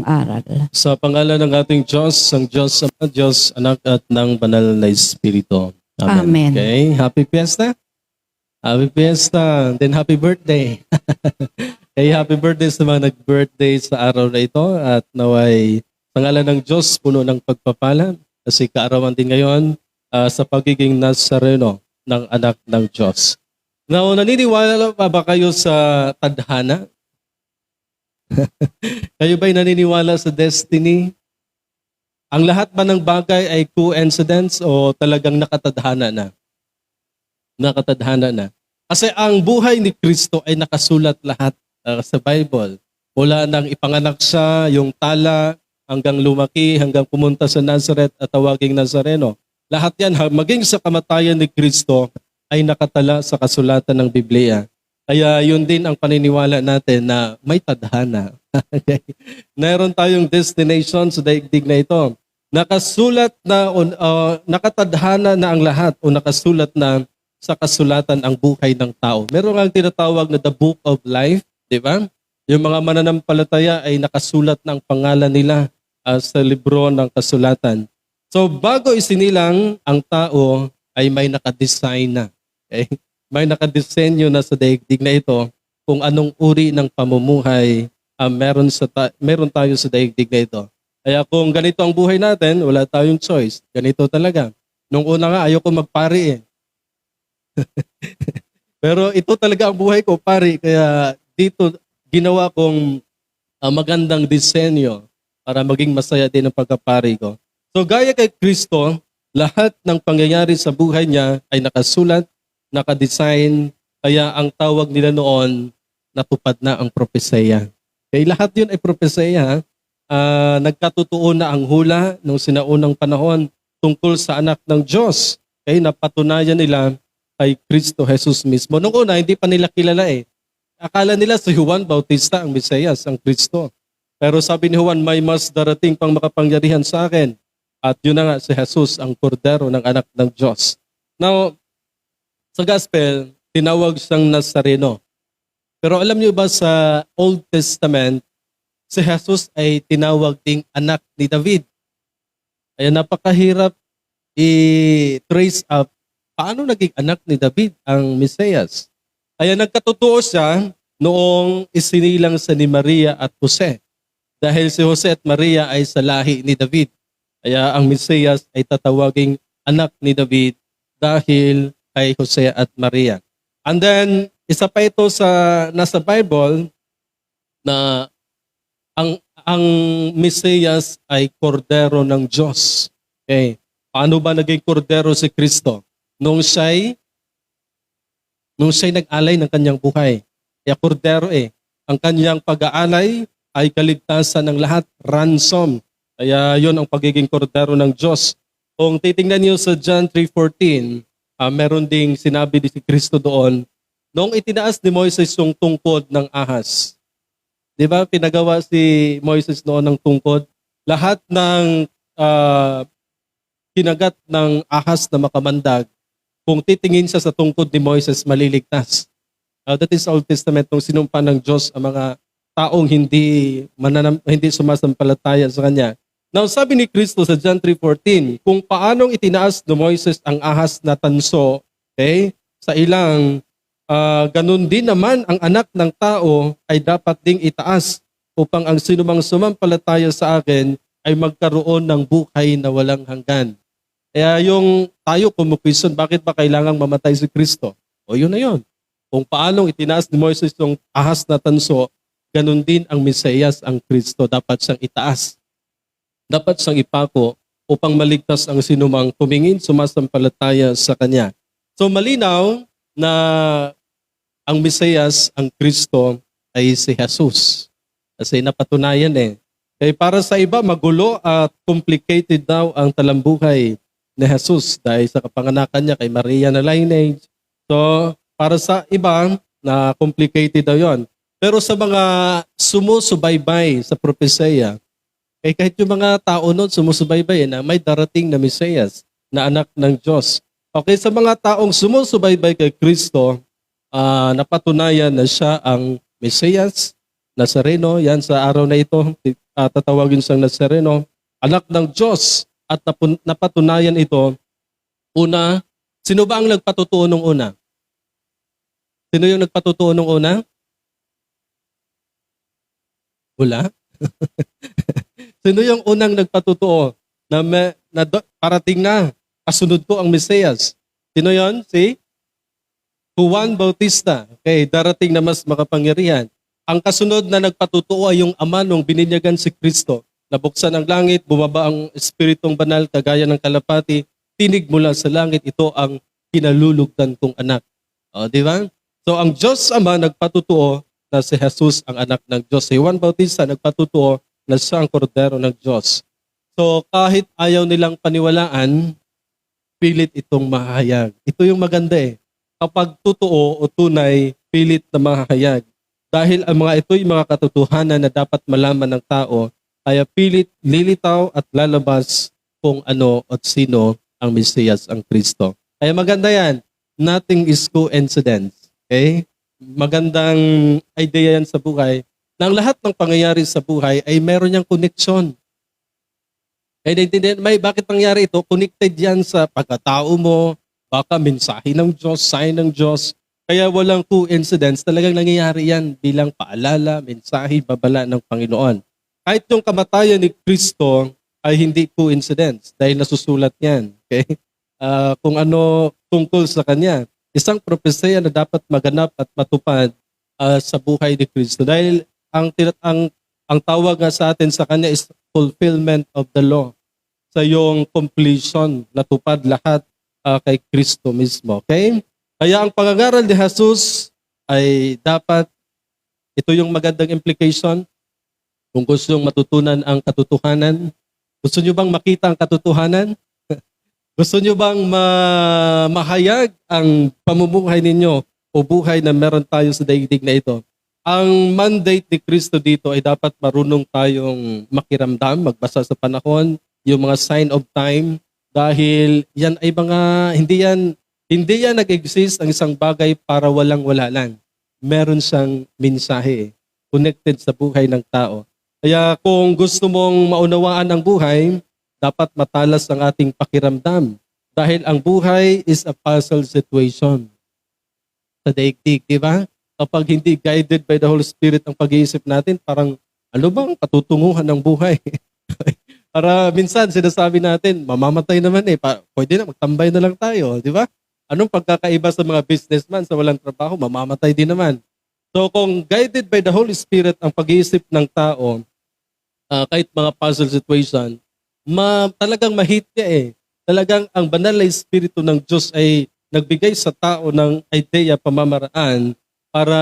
ng aral. Sa pangalan ng ating Diyos, ang Diyos, ang Diyos, anak at ng banal na Espiritu. Amen. Okay, happy fiesta. Happy fiesta. Then happy birthday. okay, happy birthday sa mga nag-birthday sa araw na ito at naway pangalan ng Diyos puno ng pagpapala kasi kaarawan din ngayon ah, sa pagiging Nazareno ng anak ng Diyos. Now, naniniwala pa ba kayo sa tadhana? kayo ba'y naniniwala sa destiny? Ang lahat ba ng bagay ay coincidence o talagang nakatadhana na? Nakatadhana na. Kasi ang buhay ni Kristo ay nakasulat lahat uh, sa Bible. Mula nang ipanganak siya, yung tala, hanggang lumaki, hanggang pumunta sa Nazareth at tawaging Nazareno. Lahat yan, maging sa kamatayan ni Kristo, ay nakatala sa kasulatan ng Biblia. Kaya yun din ang paniniwala natin na may tadhana. Meron tayong destination sa daigdig na ito. Nakasulat na, uh, nakatadhana na ang lahat o nakasulat na sa kasulatan ang buhay ng tao. Meron ang tinatawag na the book of life, di ba? Yung mga mananampalataya ay nakasulat na ang pangalan nila uh, sa libro ng kasulatan. So bago isinilang ang tao ay may nakadesign na. Okay? May nakadesenyo na sa daigdig na ito kung anong uri ng pamumuhay uh, meron, sa ta- meron tayo sa daigdig na ito. Kaya kung ganito ang buhay natin, wala tayong choice. Ganito talaga. Nung una nga, ayoko magpari eh. Pero ito talaga ang buhay ko, pari. Kaya dito, ginawa kong ah, magandang disenyo para maging masaya din ang pagkapari ko. So gaya kay Kristo, lahat ng pangyayari sa buhay niya ay nakasulat, nakadesign, kaya ang tawag nila noon, natupad na ang propesya. Kaya lahat yun ay propesya. Ah, nagkatotoo na ang hula nung sinaunang panahon tungkol sa anak ng Diyos. Kaya napatunayan nila kay Kristo Jesus mismo. Noong una, hindi pa nila kilala eh. Akala nila si Juan Bautista ang Mesiyas, ang Kristo. Pero sabi ni Juan, may mas darating pang makapangyarihan sa akin. At yun na nga si Jesus, ang kordero ng anak ng Diyos. Now, sa gospel, tinawag siyang Nazareno. Pero alam niyo ba sa Old Testament, si Jesus ay tinawag ding anak ni David. Kaya napakahirap i-trace up paano naging anak ni David ang Mesiyas. Kaya nagkatotoo siya noong isinilang sa ni Maria at Jose. Dahil si Jose at Maria ay sa lahi ni David. Kaya ang Mesiyas ay tatawaging anak ni David dahil kay Jose at Maria. And then, isa pa ito sa nasa Bible na ang ang Mesiyas ay kordero ng Diyos. Okay. Paano ba naging kordero si Kristo? Nung siya'y nung siya'y nag-alay ng kanyang buhay. Kaya kordero eh. Ang kanyang pag-aalay ay kaligtasan ng lahat, ransom. Kaya yon ang pagiging kordero ng Diyos. Kung titingnan niyo sa John 3.14, ah, meron ding sinabi ni si Kristo doon, noong itinaas ni Moises yung tungkod ng ahas. Di ba, pinagawa si Moises noon ng tungkod. Lahat ng ah, kinagat ng ahas na makamandag, kung titingin siya sa tungkod ni Moises, maliligtas. Uh, that is Old Testament nung sinumpa ng Diyos ang mga taong hindi mananam, hindi sumasampalataya sa Kanya. Now, sabi ni Kristo sa John 3.14, kung paanong itinaas ni Moises ang ahas na tanso, okay, sa ilang, ah, ganun din naman ang anak ng tao ay dapat ding itaas upang ang sinumang sumampalataya sa akin ay magkaroon ng buhay na walang hanggan. Kaya yung tayo kumukwison, bakit ba kailangang mamatay si Kristo? O yun na yun. Kung paanong itinaas ni Moises yung ahas na tanso, ganun din ang Mesiyas, ang Kristo, dapat siyang itaas. Dapat siyang ipako upang maligtas ang sinumang tumingin, sumasampalataya sa Kanya. So malinaw na ang Mesiyas, ang Kristo, ay si Jesus. Kasi napatunayan eh. Kaya para sa iba, magulo at complicated daw ang talambuhay ni Jesus dahil sa kapanganakan niya kay Maria na lineage. So, para sa iba, na complicated daw yon. Pero sa mga sumusubaybay sa propesya, eh kahit yung mga tao noon sumusubaybay eh, na may darating na Mesiyas na anak ng Diyos. Okay, sa mga taong sumusubaybay kay Kristo, ah, napatunayan na siya ang Mesiyas, Nazareno. Yan sa araw na ito, uh, tatawagin siyang Nazareno. Anak ng Diyos. At napun- napatunayan ito, una, sino ba ang nagpatutuo nung una? Sino yung nagpatutuo nung una? Wala? sino yung unang nagpatutuo na, may, na do- parating na, kasunod ko ang Mesiyas? Sino yon? Si Juan Bautista. Okay, darating na mas makapangyarihan. Ang kasunod na nagpatutuo ay yung ama nung bininyagan si Kristo. Nabuksan ang langit, bumaba ang Espiritong Banal kagaya ng kalapati, tinig mula sa langit, ito ang kinalulugdan kong anak. O, di ba? So ang Diyos Ama nagpatutuo na si Jesus ang anak ng Diyos. Si Juan Bautista nagpatutuo na siya ang kordero ng Diyos. So kahit ayaw nilang paniwalaan, pilit itong mahayag. Ito yung maganda eh. Kapag totoo o tunay, pilit na mahayag. Dahil ang mga ito'y mga katotohanan na dapat malaman ng tao, kaya pilit lilitaw at lalabas kung ano at sino ang Mesiyas, ang Kristo. Kaya maganda yan. Nothing is coincidence. Okay? Magandang idea yan sa buhay ang lahat ng pangyayari sa buhay ay meron niyang connection. Kaya naintindihan, may bakit nangyari ito? Connected yan sa pagkatao mo, baka mensahe ng Diyos, sign ng Diyos. Kaya walang coincidence, talagang nangyayari yan bilang paalala, mensahe, babala ng Panginoon. Kahit yung kamatayan ni Kristo ay hindi coincidence dahil nasusulat yan. Okay? Ah, kung ano tungkol sa Kanya. Isang propesya na dapat maganap at matupad ah, sa buhay ni Kristo. Dahil ang, ang, ang tawag nga sa atin sa Kanya is fulfillment of the law. Sa yung completion, natupad lahat ah, kay Kristo mismo. Okay? Kaya ang pangangaral ni Jesus ay dapat, ito yung magandang implication, kung gusto yung matutunan ang katotohanan, gusto nyo bang makita ang katotohanan? gusto nyo bang ma- mahayag ang pamumuhay ninyo o buhay na meron tayo sa daigdig na ito? Ang mandate ni Kristo dito ay dapat marunong tayong makiramdam, magbasa sa panahon, yung mga sign of time, dahil yan ay mga, hindi yan, hindi yan nag-exist ang isang bagay para walang-wala lang. Meron siyang mensahe, connected sa buhay ng tao. Kaya kung gusto mong maunawaan ang buhay, dapat matalas ang ating pakiramdam. Dahil ang buhay is a puzzle situation. Sa daigdig, di ba? Kapag hindi guided by the Holy Spirit ang pag-iisip natin, parang ano bang katutunguhan ng buhay? Para minsan sinasabi natin, mamamatay naman eh, pa, pwede na, magtambay na lang tayo, di ba? Anong pagkakaiba sa mga businessman sa walang trabaho, mamamatay din naman. So kung guided by the Holy Spirit ang pag-iisip ng tao, ah, kahit mga puzzle situation, ma, talagang mahit ka eh. Talagang ang banal na espiritu ng Diyos ay nagbigay sa tao ng idea, pamamaraan para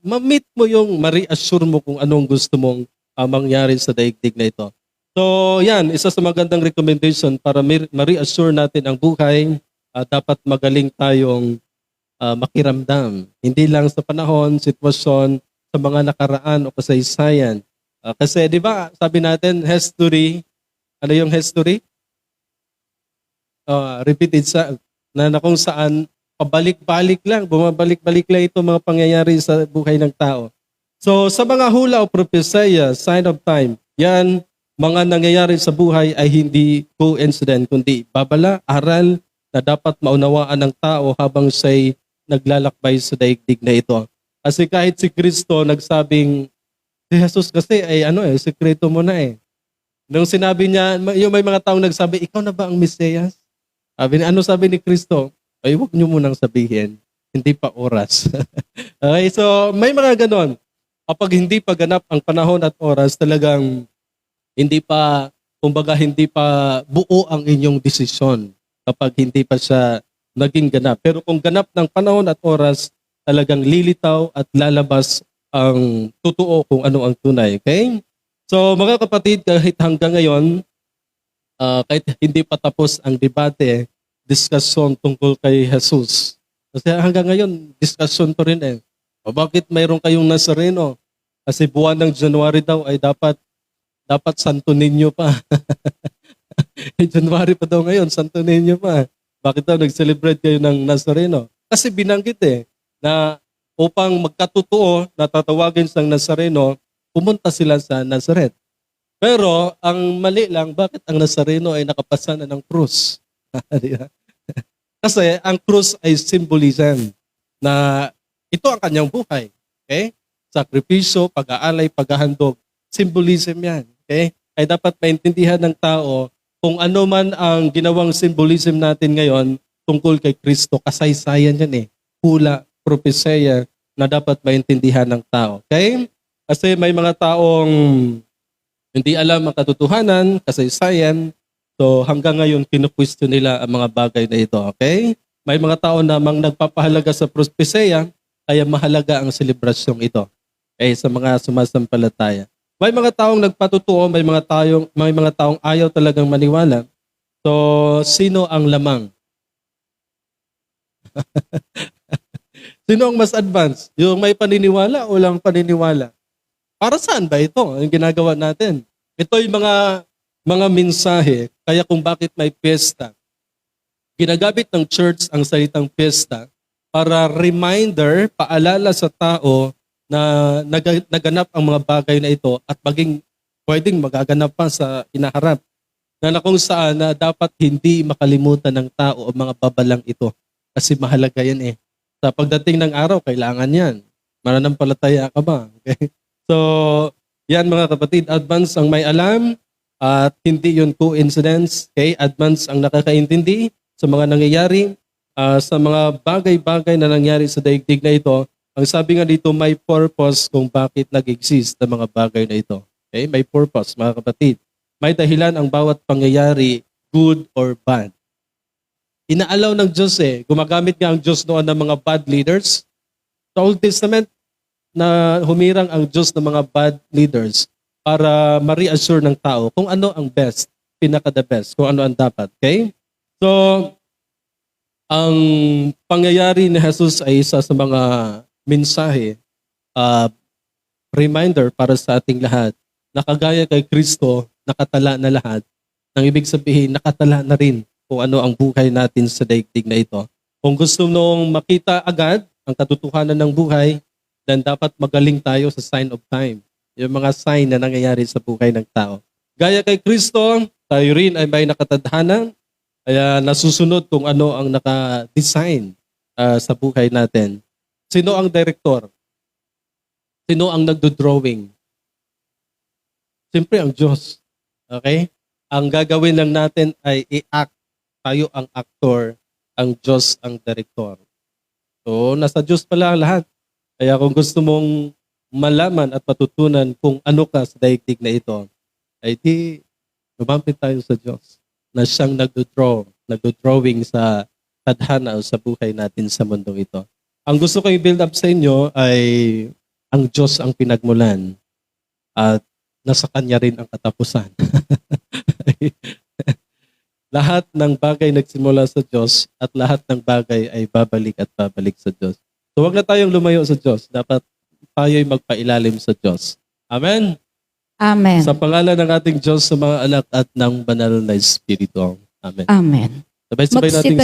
ma-meet mo yung, ma-reassure mo kung anong gusto mong ah, mangyari sa daigdig na ito. So yan, isa sa magandang recommendation para ma- ma-reassure natin ang buhay, ah, dapat magaling tayong ah, makiramdam. Hindi lang sa panahon, sitwasyon, sa mga nakaraan o kasaysayan. Ah, kasi di ba, sabi natin, history, ano yung history? Uh, repeated sa, na, na kung saan pabalik-balik lang, bumabalik-balik lang ito mga pangyayari sa buhay ng tao. So sa mga hula o propesya, sign of time, yan, mga nangyayari sa buhay ay hindi coincident, kundi babala, aral na dapat maunawaan ng tao habang siya'y naglalakbay sa daigdig na ito. Kasi kahit si Kristo nagsabing, si Jesus kasi ay ano eh, sekreto mo na eh. Nung sinabi niya, yung may mga taong nagsabi, ikaw na ba ang Mesiyas? Sabi ano sabi ni Kristo? Ay, huwag niyo munang sabihin. Hindi pa oras. okay, so may mga ganon. Kapag hindi pa ganap ang panahon at oras, talagang hindi pa, kumbaga hindi pa buo ang inyong desisyon kapag hindi pa siya naging ganap. Pero kung ganap ng panahon at oras, talagang lilitaw at lalabas ang totoo kung ano ang tunay. Okay? So mga kapatid, kahit hanggang ngayon, ah, kahit hindi pa tapos ang debate, diskusyon tungkol kay Jesus. Kasi hanggang ngayon, diskusyon pa rin eh. O bakit mayroon kayong Nazareno? Kasi buwan ng January daw ay dapat dapat Santo Niño pa. January pa daw ngayon, Santo Niño pa. Bakit daw nag-celebrate kayo ng Nazareno? Kasi binanggit eh, na upang magkatotoo na tatawagin sa Nazareno, pumunta sila sa Nazareth. Pero ang mali lang, bakit ang Nazareno ay nakapasa na ng krus? Kasi ang krus ay symbolism na ito ang kanyang buhay. Okay? Sakripisyo, pag-aalay, paghahandog. Symbolism yan. Okay? Ay dapat maintindihan ng tao kung ano man ang ginawang symbolism natin ngayon tungkol kay Kristo. Kasaysayan yan eh. Hula, propesya na dapat maintindihan ng tao. Okay? Kasi may mga taong hindi alam ang katotohanan, kasaysayan, So hanggang ngayon kinukwestiyon nila ang mga bagay na ito, okay? May mga tao namang nagpapahalaga sa prospeseya, kaya mahalaga ang selebrasyong ito. Okay, sa mga sumasampalataya. May mga taong nagpatutuo, may mga taong may mga taong ayaw talagang maniwala. So sino ang lamang? sino ang mas advanced? Yung may paniniwala o lang paniniwala? Para saan ba ito? Ang ginagawa natin. Ito yung mga mga mensahe kaya kung bakit may piyesta. Ginagamit ng church ang salitang piyesta para reminder, paalala sa tao na nag- naganap ang mga bagay na ito at maging pwedeng magaganap pa sa inaharap na na kung saan na dapat hindi makalimutan ng tao ang mga babalang ito kasi mahalaga yan eh. Sa pagdating ng araw, kailangan yan. Mananampalataya ka ba? Okay? So, yan mga kapatid, advance ang may alam, at hindi yun coincidence. Okay? Advance ang nakakaintindi sa mga nangyayari, ah, sa mga bagay-bagay na nangyari sa daigdig na ito. Ang sabi nga dito, may purpose kung bakit nag-exist ang mga bagay na ito. Okay? May purpose, mga kapatid. May dahilan ang bawat pangyayari, good or bad. Inaalaw ng Diyos eh. Gumagamit nga ang Diyos noon ng mga bad leaders. Sa Old Testament, na humirang ang Diyos ng mga bad leaders para ma-reassure ng tao kung ano ang best, pinaka the best, kung ano ang dapat. Okay? So, ang pangyayari ni Jesus ay isa sa mga mensahe, uh, reminder para sa ating lahat na kagaya kay Kristo, nakatala na lahat. Nang ibig sabihin, nakatala na rin kung ano ang buhay natin sa daigdig na ito. Kung gusto mong makita agad ang katotohanan ng buhay, then dapat magaling tayo sa sign of time yung mga sign na nangyayari sa buhay ng tao. Gaya kay Kristo, tayo rin ay may nakatadhana, kaya nasusunod kung ano ang naka-design ah, sa buhay natin. Sino ang director? Sino ang nagdo-drawing? Siyempre ang Diyos. Okay? Ang gagawin lang natin ay i-act. Tayo ang actor, ang Diyos ang director. So, nasa Diyos pala ang lahat. Kaya kung gusto mong malaman at matutunan kung ano ka sa daigdig na ito, ay di lumapit tayo sa Diyos na siyang nagdo-draw, nagdo-drawing sa tadhana o sa buhay natin sa mundong ito. Ang gusto ko i-build up sa inyo ay ang Diyos ang pinagmulan at nasa Kanya rin ang katapusan. lahat ng bagay nagsimula sa Diyos at lahat ng bagay ay babalik at babalik sa Diyos. So wag na tayong lumayo sa Diyos. Dapat tayo'y magpailalim sa Diyos. Amen? Amen. Sa pangalan ng ating Diyos sa mga anak at ng banal na Espiritu. Amen. Amen. Sabay-sabay nating